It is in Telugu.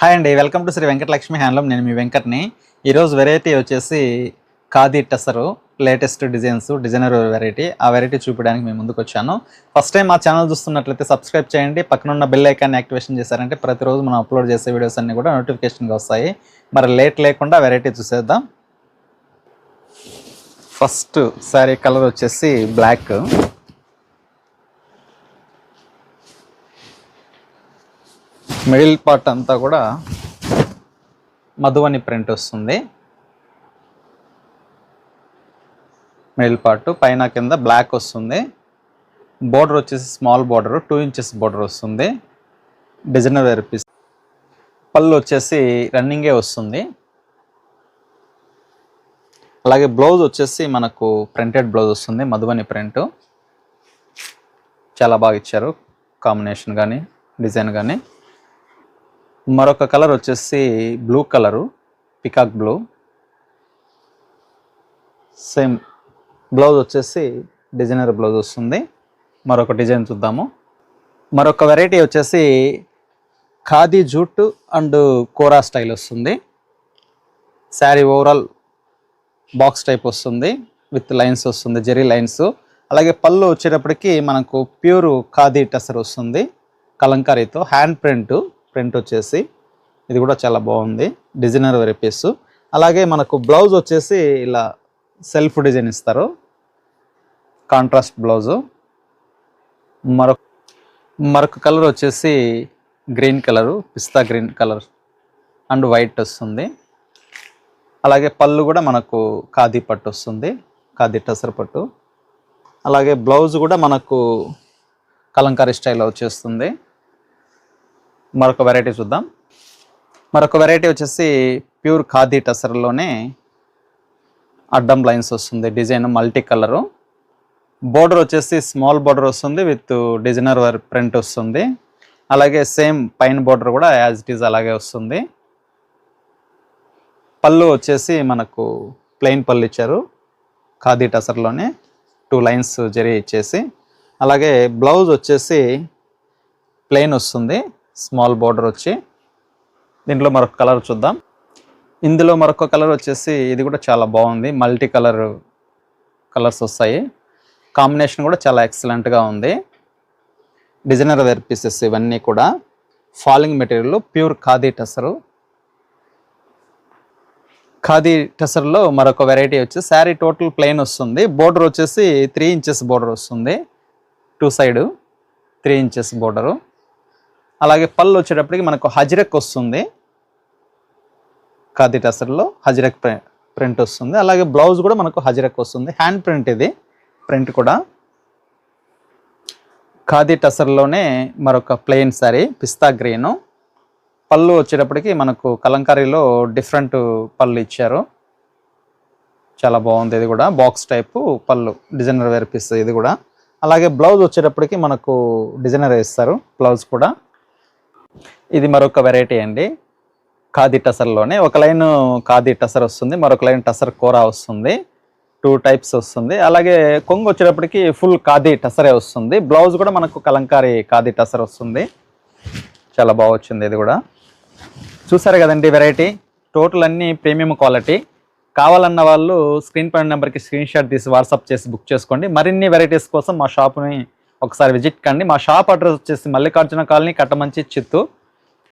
హాయ్ అండి welcome to Sri Venkatalakshmi handloom. నేను మీ వెంకట్ని. ఈరోజు వెరైటీ వచ్చేసి khadi tussar latest designs designer variety ఆ వెరైటీ చూపించడానికి మేము ముందుకు వచ్చాను. ఫస్ట్ టైం మా ఛానల్ చూస్తున్నట్లయితే సబ్స్క్రైబ్ చేయండి. పక్కన ఉన్న బెల్ ఐకాన్ యాక్టివేషన్ చేశారంటే ప్రతిరోజు మనం అప్లోడ్ చేసే వీడియోస్ అన్నీ కూడా నోటిఫికేషన్గా వస్తాయి. మరి లేట్ లేకుండా వెరైటీ చూసేద్దాం. ఫస్ట్ శారీ కలర్ వచ్చేసి బ్లాక్ మిడిల్ పార్ట్ అంతా కూడా మధువని ప్రింట్ వస్తుంది. మిడిల్ పార్ట్ పైన కింద బ్లాక్ వస్తుంది. బోర్డర్ వచ్చేసి small border two inches border వస్తుంది. Designer wear piece. పళ్ళు వచ్చేసి రన్నింగే వస్తుంది. అలాగే బ్లౌజ్ వచ్చేసి మనకు ప్రింటెడ్ బ్లౌజ్ వస్తుంది మధుబని ప్రింట్. చాలా బాగా ఇచ్చారు కాంబినేషన్ కానీ డిజైన్ కానీ. మరొక కలర్ వచ్చేసి blue colour peacock blue. Same blouse వచ్చేసి డిజైనర్ బ్లౌజ్ వస్తుంది. మరొక డిజైన్ చూద్దాము. మరొక వెరైటీ వచ్చేసి khadi jute and kora style వస్తుంది. శారీ ఓవరాల్ బాక్స్ టైప్ వస్తుంది. విత్ లైన్స్ వస్తుంది జెరీ లైన్స్ అలాగే పళ్ళు వచ్చేటప్పటికి మనకు ప్యూర్ ఖాదీ టసర్ వస్తుంది. కలంకారీతో హ్యాండ్ ప్రింట్ ప్రింట్ వచ్చేసి ఇది కూడా చాలా బాగుంది. Designer very piece. అలాగే మనకు బ్లౌజ్ వచ్చేసి ఇలా సెల్ఫ్ డిజైన్ ఇస్తారు. Contrast blouse. మరొక మరొక కలర్ వచ్చేసి green colour pista green colour and white వస్తుంది. అలాగే పళ్ళు కూడా మనకు ఖాదీ పట్టు వస్తుంది. ఖాదీ టసర్ పట్టు. అలాగే బ్లౌజ్ కూడా మనకు కలంకారీ స్టైల్లో వచ్చేస్తుంది. మరొక వెరైటీ చూద్దాం. మరొక వెరైటీ వచ్చేసి ప్యూర్ ఖాదీ టసర్లోనే అడ్డం లైన్స్ వస్తుంది డిజైన్ మల్టీ కలరు బోర్డర్ వచ్చేసి స్మాల్ బోర్డర్ వస్తుంది విత్ డిజైనర్ వర్ ప్రింట్ వస్తుంది. అలాగే సేమ్ పైన బోర్డర్ కూడా యాజ్ ఇట్ ఈజ్ అలాగే వస్తుంది. పళ్ళు వచ్చేసి మనకు ప్లెయిన్ పళ్ళు ఇచ్చారు ఖాదీ టసర్లోనే టూ లైన్స్ జరి ఇచ్చేసి అలాగే బ్లౌజ్ వచ్చేసి ప్లెయిన్ వస్తుంది స్మాల్ బోర్డర్ వచ్చి దీంట్లో మరొక కలర్ చూద్దాం. ఇందులో మరొక కలర్ వచ్చేసి ఇది కూడా చాలా బాగుంది. మల్టీ కలర్ కలర్స్ వస్తాయి. కాంబినేషన్ కూడా చాలా ఎక్సలెంట్గా ఉంది. డిజైనర్ వేర్ పీసెస్ ఇవన్నీ కూడా. Falling material pure khadi tussar khadi టసర్లో మరొక వెరైటీ వచ్చి శారీ టోటల్ ప్లెయిన్ వస్తుంది. బోర్డర్ వచ్చేసి త్రీ ఇంచెస్ బోర్డర్ వస్తుంది. Two side three inches border అలాగే పళ్ళు వచ్చేటప్పటికి మనకు హజిరక్ వస్తుంది. ఖాదీ టసర్లో హజిరక్ ప్రింట్ వస్తుంది. అలాగే బ్లౌజ్ కూడా మనకు హజిరక్ వస్తుంది. హ్యాండ్ ప్రింట్ ఇది. ప్రింట్ కూడా. ఖాదీ టసర్లోనే మరొక ప్లెయిన్ సారీ పిస్తా గ్రీను. పళ్ళు వచ్చేటప్పటికి మనకు కలంకారీలో డిఫరెంట్ పళ్ళు ఇచ్చారు. చాలా బాగుంది ఇది కూడా. బాక్స్ టైపు పళ్ళు డిజైనర్ వేర్ పీస్ ఇది కూడా. అలాగే బ్లౌజ్ వచ్చేటప్పటికి మనకు డిజైనర్ వేస్తారు. బ్లౌజ్ కూడా. ఇది మరొక వెరైటీ అండి. ఖాదీ టసర్లోనే ఒక లైన్ ఖాదీ టసర్ వస్తుంది మరొక లైన్ టసర్ కూర వస్తుంది. టూ టైప్స్ వస్తుంది. అలాగే కొంగు వచ్చేటప్పటికి ఫుల్ ఖాదీ టసరే వస్తుంది. బ్లౌజ్ కూడా మనకు కలంకారీ ఖాదీ టసర్ వస్తుంది. చాలా బాగా వచ్చింది ఇది కూడా. చూసారు కదండి వెరైటీ టోటల్ అన్ని ప్రీమియం క్వాలిటీ కావాలన్న వాళ్ళు స్క్రీన్ పైన నెంబర్కి స్క్రీన్ షాట్ తీసి వాట్సాప్ చేసి బుక్ చేసుకోండి. మరిన్ని వెరైటీస్ కోసం మా షాప్ని ఒకసారి విజిట్ కండి. మా షాప్ అడ్రస్ వచ్చేసి మల్లికార్జున కాలనీ కట్టమంచి చిత్తూరు.